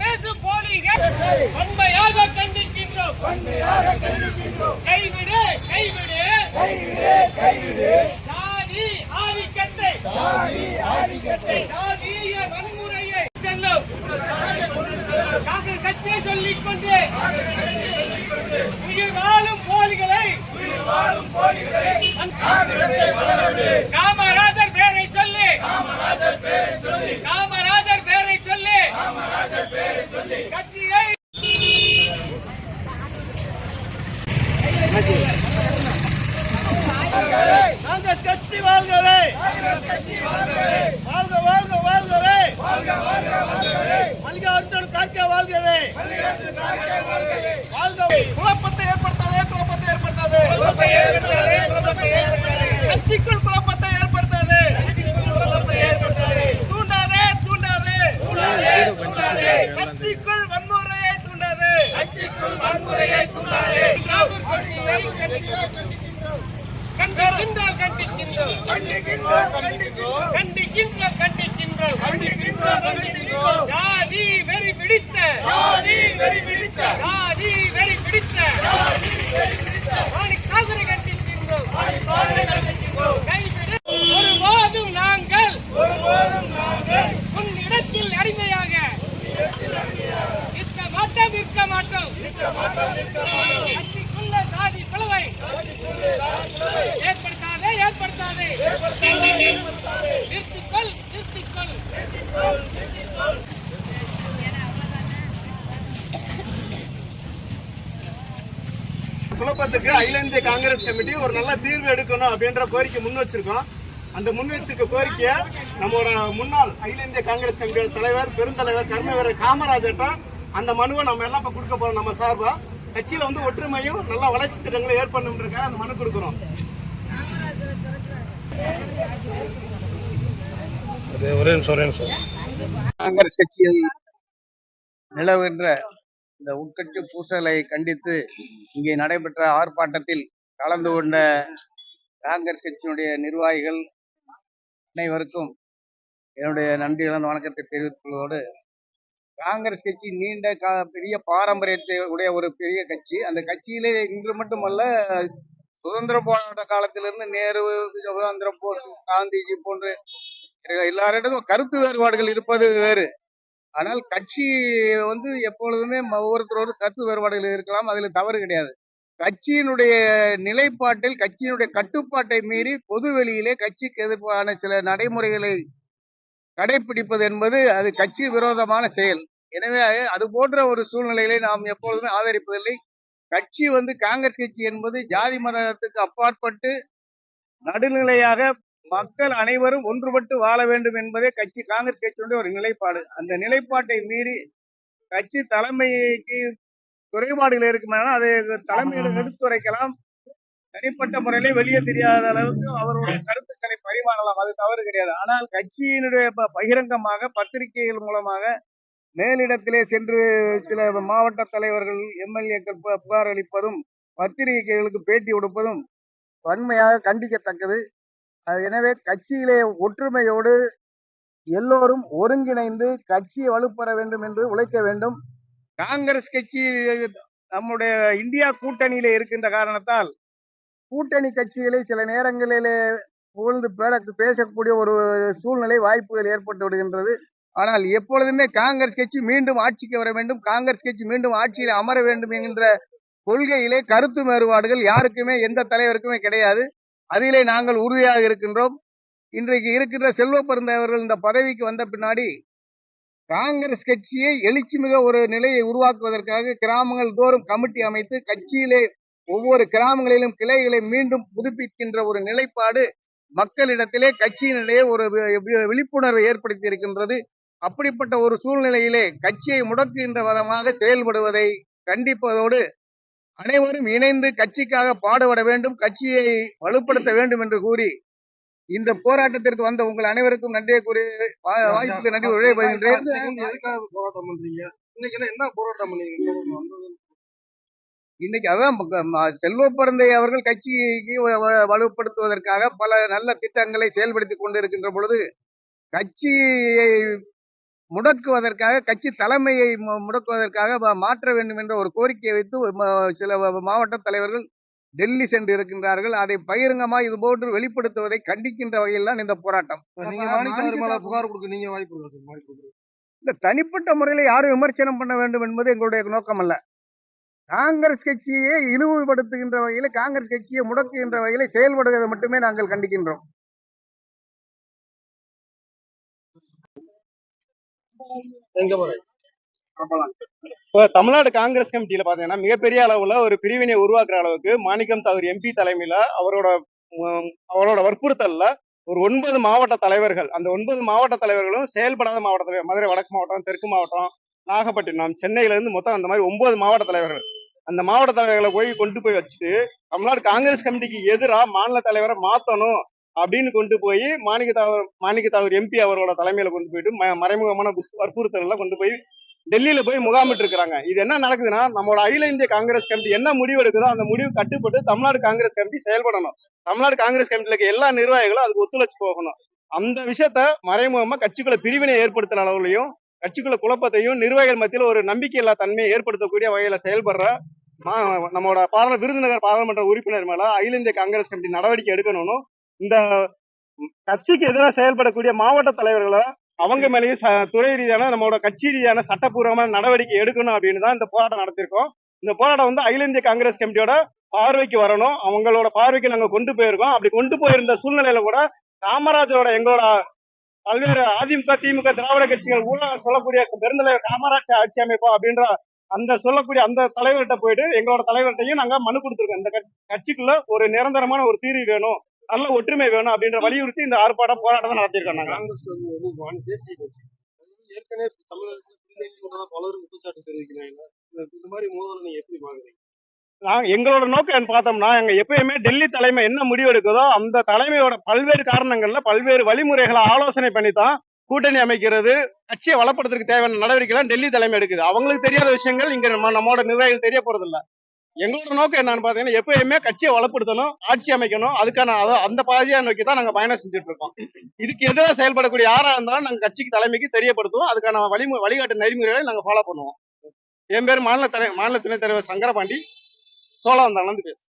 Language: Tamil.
பேசும் போலீகள் வன்மையாக கண்டிக்கின்றோம் வன்மையாக கண்டிக்கின்றோம் கைவிடு கைவிடு கைவிடு கைவிடு சாதி ஆதிக்கத்தை ஆதிக்கத்தை சாதிய வன்முறையை செல்லும் காங்கிரஸ் கட்சியை சொல்லிக் கொண்டு உயிர் வாழும் போலிகளை உயிர் வாழும் போலிகளை காங்கிரஸை வளரவிடு காங்கிரஸ் கட்சி வாழ்கவே. வாழ்க வாழ்க வாழ்கவே. மல்லிகார்ஜுன் கார்கே வாழ்கவே குழப்பத்தை ஏற்படுத்தாதே குழப்பத்தை ஏற்படுத்தாதே குழப்பத்தை ஏற்படுத்தாதே குழப்பத்தை ஏற்படுத்தாதே கட்சிக்குள் குழப்பத்தை ஏற்படுத்தாதே குழப்பத்தை ஏற்படுத்தாதே தூண்டாதே தூண்டாதே தூண்டாதே கட்சிக்குள் வன்முறையை தூண்டாதே கட்சிக்குள் வன்முறையை தூண்டாதே கொள்கையை கண்டிக்கின்றோம். கண்டிக்கின்றோம். கண்டிக்கின்றோம் கண்டிக்கின்றோம் கண்டிக்கின்றோம் கண்டிக்கின்றோம் கண்டிக்கின்றோம் கண்டிக்கின்றோம் ஜாதி வெறி பிடித்த ஜாதி வெறி பிடித்த ஜாதி வெறி பிடித்த மாணிக் தாகூரை கண்டிக்கின்றோம் கைவிடு ஒருபோதும் நாங்கள். ஒருபோதும் நாங்கள் உன்னிடத்தில் அடிமையாக இருக்க மாட்டோம் இருக்க மாட்டோம் கட்சிக்குள்ள சாதி பிளவை. ஏற்படுத்தாதே ஏற்படுத்தாதே. நிறுத்திக்கொள் நிறுத்திக்கொள். குழப்பத்துக்கு அகில இந்திய காங்கிரஸ் கமிட்டி ஒரு நல்ல தீர்வு எடுக்கணும் அப்படின்ற கோரிக்கை முன் வச்சிருக்கோம். அந்த முன் வச்சிருக்க கோரிக்கையை நம்மளோட முன்னாள் அகில இந்திய காங்கிரஸ் கமிட்டியோட தலைவர் பெருந்தலைவர் கர்மவீரர் வீரர் அந்த மனுவை நம்ம எல்லாம் இப்ப கொடுக்க போறோம். நம்ம சார்பா கட்சியில வந்து ஒற்றுமையும் நல்ல வளர்ச்சி திட்டங்களை ஏற்படணுன்றக்காக அந்த மனு கொடுக்குறோம். காங்கிரஸ் கட்சியில் நிலவுகின்ற இந்த உட்கட்சி பூசலை கண்டித்து இங்கே நடைபெற்ற ஆர்ப்பாட்டத்தில் கலந்து கொண்ட காங்கிரஸ் கட்சியினுடைய நிர்வாகிகள் அனைவருக்கும் என்னுடைய நன்றி கலந்த வணக்கத்தை தெரிவித்துக் கொள்வதோடு காங்கிரஸ் கட்சி நீண்ட கா பெரிய பாரம்பரியத்தை உடைய ஒரு பெரிய கட்சி. அந்த கட்சியிலே இன்று மட்டுமல்ல சுதந்திர போராட்ட காலத்திலிருந்து நேரு சுதந்திர போஸ் காந்திஜி போன்று எல்லாரிடமும் கருத்து வேறுபாடுகள் இருப்பது வேறு. ஆனால் கட்சி வந்து எப்பொழுதுமே ஒவ்வொருத்தரோடு கருத்து வேறுபாடுகள் இருக்கலாம் அதில் தவறு கிடையாது. கட்சியினுடைய நிலைப்பாட்டில் கட்சியினுடைய கட்டுப்பாட்டை மீறி பொது வெளியிலே கட்சிக்கு எதிர்ப்பான சில நடைமுறைகளை கடைபிடிப்பது என்பது அது கட்சி விரோதமான செயல். எனவே அது போன்ற ஒரு சூழ்நிலைகளை நாம் எப்பொழுதுமே ஆதரிப்பதில்லை. கட்சி வந்து காங்கிரஸ் கட்சி என்பது ஜாதி மதத்துக்கு அப்பாற்பட்டு நடுநிலையாக மக்கள் அனைவரும் ஒன்றுபட்டு வாழ வேண்டும் என்பதே கட்சி காங்கிரஸ் கட்சியினுடைய ஒரு நிலைப்பாடு. அந்த நிலைப்பாட்டை மீறி கட்சி தலைமைக்கு குறைபாடுகள் இருக்குமானால் அதை தலைமையிடம் எடுத்துரைக்கலாம். தனிப்பட்ட முறையிலே வெளியே தெரியாத அளவுக்கு அவருடைய கருத்துக்களை பரிமாறலாம். அது தவறு கிடையாது. ஆனால் கட்சியினுடைய பகிரங்கமாக பத்திரிகைகள் மூலமாக மேலிடத்திலே சென்று சில மாவட்ட தலைவர்கள் எம்எல்ஏக்கள் புகார் அளிப்பதும் பத்திரிகைகளுக்கு பேட்டி கொடுப்பதும் வன்மையாக கண்டிக்கத்தக்கது. எனவே கட்சியிலே ஒற்றுமையோடு எல்லோரும் ஒருங்கிணைந்து கட்சியை வலுப்பெற வேண்டும் என்று உழைக்க வேண்டும். காங்கிரஸ் கட்சி நம்முடைய இந்தியா கூட்டணியில இருக்கின்ற காரணத்தால் கூட்டணி கட்சிகளை சில நேரங்களிலே புகழ்ந்து பேட பேசக்கூடிய ஒரு சூழ்நிலை வாய்ப்புகள் ஏற்பட்டு விடுகின்றது. ஆனால் எப்பொழுதுமே காங்கிரஸ் கட்சி மீண்டும் ஆட்சிக்கு வர வேண்டும். காங்கிரஸ் கட்சி மீண்டும் ஆட்சியில் அமர வேண்டும் என்கின்ற கொள்கையிலே கருத்து வேறுபாடுகள் யாருக்குமே எந்த தலைவருக்குமே கிடையாது. அதிலே நாங்கள் உறுதியாக இருக்கின்றோம். இன்றைக்கு இருக்கின்ற செல்வ பெருந்தவர்கள் இந்த பதவிக்கு வந்த பின்னாடி காங்கிரஸ் கட்சியை எழுச்சி மிக ஒரு நிலையை உருவாக்குவதற்காக கிராமங்கள் தோறும் கமிட்டி அமைத்து கட்சியிலே ஒவ்வொரு கிராமங்களிலும் கிளைகளை மீண்டும் புதுப்பிக்கின்ற ஒரு நிலைப்பாடு மக்களிடத்திலே கட்சியினிடையே ஒரு விழிப்புணர்வை ஏற்படுத்தி இருக்கின்றது அப்படிப்பட்ட ஒரு சூழ்நிலையிலே கட்சியை முடக்குகின்ற விதமாக செயல்படுவதை கண்டிப்பதோடு அனைவரும் இணைந்து கட்சிக்காக பாடுபட வேண்டும் கட்சியை வலுப்படுத்த வேண்டும் என்று கூறி இந்த போராட்டத்திற்கு வந்த உங்கள் அனைவருக்கும் நன்றியை கூறி வாய்ப்புக்கு நன்றி இன்னைக்கு என்ன- போராட்டம் பண்ணீங்க? இன்னைக்கு அதான் செல்வ பிறந்தை அவர்கள் கட்சிக்கு வலுப்படுத்துவதற்காக பல நல்ல திட்டங்களை செயல்படுத்தி கொண்டிருக்கின்ற பொழுது கட்சியை முடக்குவதற்காக கட்சி தலைமையை முடக்குவதற்காக மாற்ற வேண்டும் என்ற ஒரு கோரிக்கையை வைத்து சில மாவட்ட தலைவர்கள் டெல்லி சென்று இருக்கின்றார்கள் அதை பகிரங்கமா இது போன்று வெளிப்படுத்துவதை கண்டிக்கின்ற வகையில் தான் இந்த போராட்டம். புகார் கொடுக்க நீங்க வாய்ப்பு. இல்ல தனிப்பட்ட முறையில யாரும் விமர்சனம் பண்ண வேண்டும் என்பது எங்களுடைய நோக்கம் அல்ல காங்கிரஸ் கட்சியை இழிவுபடுத்துகின்ற வகையில் காங்கிரஸ் கட்சியை முடக்குகின்ற வகையில் செயல்படுவதை மட்டுமே நாங்கள் கண்டிக்கின்றோம். இப்போ தமிழ்நாடு காங்கிரஸ் கமிட்டியில பாத்தீங்கன்னா மிகப்பெரிய அளவுல ஒரு பிரிவினை உருவாக்குற அளவுக்கு மாணிக்கம் தாகூர் எம்பி தலைமையில அவரோட அவரோட வற்புறுத்தல்ல ஒரு ஒன்பது மாவட்ட தலைவர்கள் அந்த ஒன்பது மாவட்ட தலைவர்களும் செயல்படாத மாவட்ட தலைவர் மதுரை வடக்கு மாவட்டம் தெற்கு மாவட்டம் நாகப்பட்டினம் சென்னையில இருந்து மொத்தம் அந்த மாதிரி ஒன்பது மாவட்ட தலைவர்கள். அந்த மாவட்ட தலைவர்களை போய் கொண்டு போய் வச்சுட்டு தமிழ்நாடு காங்கிரஸ் கமிட்டிக்கு எதிராக மாநில தலைவரை மாத்தணும் அப்படின்னு கொண்டு போய் மாணிக்க தாகூர் மாணிக்க தாகூர் எம்பி அவரோட தலைமையில கொண்டு போயிட்டு ம- மறைமுகமான புஸ்- கொண்டு போய் டெல்லியில போய் முகாமிட்டு இருக்கிறாங்க இது என்ன நடக்குதுன்னா நம்மளோட அகில இந்திய காங்கிரஸ் கமிட்டி என்ன முடிவு எடுக்குதோ அந்த முடிவு கட்டுப்பட்டு தமிழ்நாடு காங்கிரஸ் கமிட்டி செயல்படணும். தமிழ்நாடு காங்கிரஸ் கமிட்டில இருக்க எல்லா நிர்வாகிகளும் அதுக்கு ஒத்துழைச்சு போகணும். அந்த விஷயத்த மறைமுகமா கட்சிக்குள்ள பிரிவினை ஏற்படுத்துற அளவுலையும் கட்சிக்குள்ள குழப்பத்தையும் நிர்வாகிகள் மத்தியில ஒரு நம்பிக்கையில்லா தன்மையை ஏற்படுத்தக்கூடிய வகையில செயல்படுற நம்மளோட பாராள விருதுநகர் பாராளுமன்ற உறுப்பினர் மேல அகில இந்திய காங்கிரஸ் கமிட்டி நடவடிக்கை எடுக்கணும்னு இந்த கட்சிக்கு எதிராக செயல்படக்கூடிய மாவட்ட தலைவர்களை அவங்க மேலேயும் துறை ரீதியான நம்மளோட கட்சி ரீதியான சட்டப்பூர்வமான நடவடிக்கை எடுக்கணும் அப்படின்னு தான் இந்த போராட்டம் நடத்திருக்கோம். இந்த போராட்டம் வந்து அகில இந்திய காங்கிரஸ் கமிட்டியோட பார்வைக்கு வரணும். அவங்களோட பார்வைக்கு நாங்க கொண்டு போயிருக்கோம். அப்படி கொண்டு போயிருந்த சூழ்நிலையில கூட காமராஜரோட எங்களோட பல்வேறு அதிமுக திமுக திராவிட கட்சிகள் ஊழல் சொல்லக்கூடிய பெருந்தலைவர் காமராஜர் ஆட்சி அமைப்போம் அப்படின்ற அந்த சொல்லக்கூடிய அந்த தலைவர்கிட்ட போயிட்டு எங்களோட தலைவர்கிட்டையும் நாங்க மனு கொடுத்துருக்கோம். இந்த கட்சி- கட்சிக்குள்ள ஒரு நிரந்தரமான ஒரு தீர்வு வேணும் நல்ல ஒற்றுமை வேணும் அப்படின்ற வலியுறுத்தி இந்த ஆர்ப்பாட்டம் போராட்டம் நடத்திருக்கோம் நாங்க. ஏற்கனவே தமிழகத்துல பலரும் குற்றச்சாட்டு தெரிவிக்கிறாங்க. இந்த- மாதிரி மோதலை நீங்க எப்படி பாக்குறீங்க நாங்க எங்களோட நோக்கம் என்ன பார்த்தோம்னா எங்க எப்பயுமே டெல்லி தலைமை என்ன முடிவு எடுக்குதோ அந்த தலைமையோட பல்வேறு காரணங்கள்ல பல்வேறு வழிமுறைகளை ஆலோசனை பண்ணி தான் கூட்டணி அமைக்கிறது கட்சியை வளப்படுத்துறதுக்கு தேவையான நடவடிக்கைலாம் டெல்லி தலைமை எடுக்குது. அவங்களுக்கு தெரியாத விஷயங்கள் இங்க நம்ம நம்மளோட நிர்வாகிகள் தெரிய போறது இல்ல எங்களோட நோக்கம் என்னன்னு பாத்தீங்கன்னா எப்பயுமே கட்சியை வளப்படுத்தணும் ஆட்சி அமைக்கணும். அதுக்கான அந்த பாதையை நோக்கி தான் நாங்க பயணம் செஞ்சுட்டு இருக்கோம். இதுக்கு எதிராக செயல்படக்கூடிய யாரா இருந்தாலும் நாங்க கட்சிக்கு தலைமைக்கு தெரியப்படுத்துவோம். அதுக்கான வழி வழிகாட்டு நெறிமுறைகளை நாங்க ஃபாலோ பண்ணுவோம். என் பேர் மாநில தலை மாநில துணைத் தலைவர் சங்கரபாண்டி. சோழவந்தான்ல இருந்து பேசுறேன்.